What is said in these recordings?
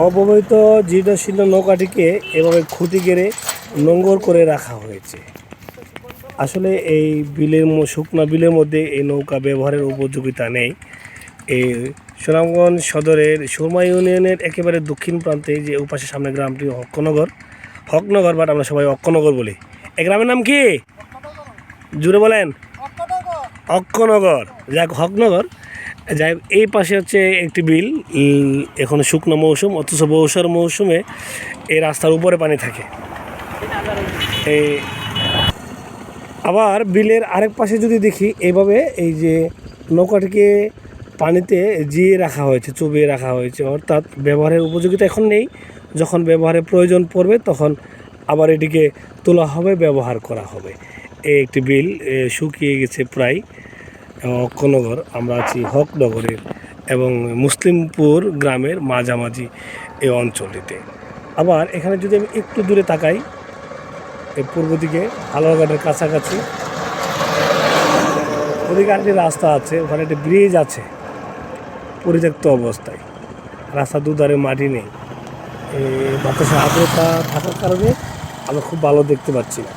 অপবিত জীর্ণশীর্ণ নৌকাটিকে এভাবে খুঁটি গেড়ে নোঙ্গর করে রাখা হয়েছে। আসলে এই বিলের শুকনা বিলের মধ্যে এই নৌকা ব্যবহারের উপযোগিতা নেই। এই সুনামগঞ্জ সদরের সুরমা ইউনিয়নের একেবারে দক্ষিণ প্রান্তে যে উপাসের সামনে গ্রামটি হকনগর হকনগর বাট আমরা সবাই অক্কনগর বলি। এই গ্রামের নাম কি? জুড়ে বলেন। অক্ষনগর যাক হকনগর। যাই এই পাশে হচ্ছে একটি বিল এখন শুকনো মৌসুম, অথচ বৌসার মৌসুমে এই রাস্তার উপরে পানি থাকে। এই আবার বিলের আরেক পাশে যদি দেখি এইভাবে এই যে নৌকাটিকে পানিতে জিয়ে রাখা হয়েছে, চুবিয়ে রাখা হয়েছে, অর্থাৎ ব্যবহারের উপযোগিতা এখন নেই। যখন ব্যবহারের প্রয়োজন পড়বে, তখন আবার এটিকে তোলা হবে, ব্যবহার করা হবে। এই একটি বিল শুকিয়ে গেছে প্রায় অক্ষনগর আমরা আছি হকনগরের এবং মুসলিমপুর গ্রামের মাঝামাঝি এই অঞ্চলটিতে। আবার এখানে যদি আমি একটু দূরে তাকাই এই পূর্ব দিকে হালুয়াঘাটের কাছাকাছি, ওদিকে আরেকটি রাস্তা আছে, ওখানে একটি ব্রিজ আছে, পরিত্যক্ত অবস্থায়। রাস্তা দুধারে মাটি নেই। বাতাসে আর্দ্রতা থাকার কারণে আমরা খুব ভালো দেখতে পাচ্ছি না।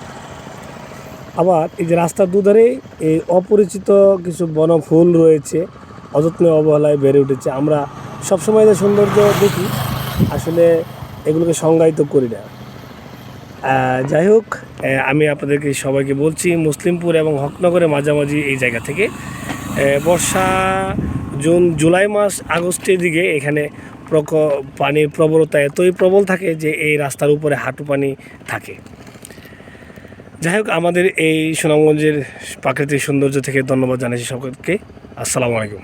আবার এই যে রাস্তার দুধারে এই অপরিচিত কিছু বনফুল রয়েছে, অযত্নে অবহেলায় বেড়ে উঠেছে। আমরা সবসময় যে সৌন্দর্য দেখি, আসলে এগুলোকে সংজ্ঞায়িত করি না। যাই হোক আমি আপনাদেরকে সবাইকে বলছি, মুসলিমপুর এবং হকনগরের মাঝামাঝি এই জায়গা থেকে বর্ষা জুন, জুলাই মাস আগস্টের দিকে এখানে প্রক, পানির প্রবলতা এতই প্রবল থাকে যে এই রাস্তার উপরে হাঁটু পানি থাকে। যাই হোক আমাদের এই সুনামগঞ্জের প্রাকৃতিক সৌন্দর্য থেকে ধন্যবাদ জানাচ্ছি সকলকে। আসসালামু আলাইকুম।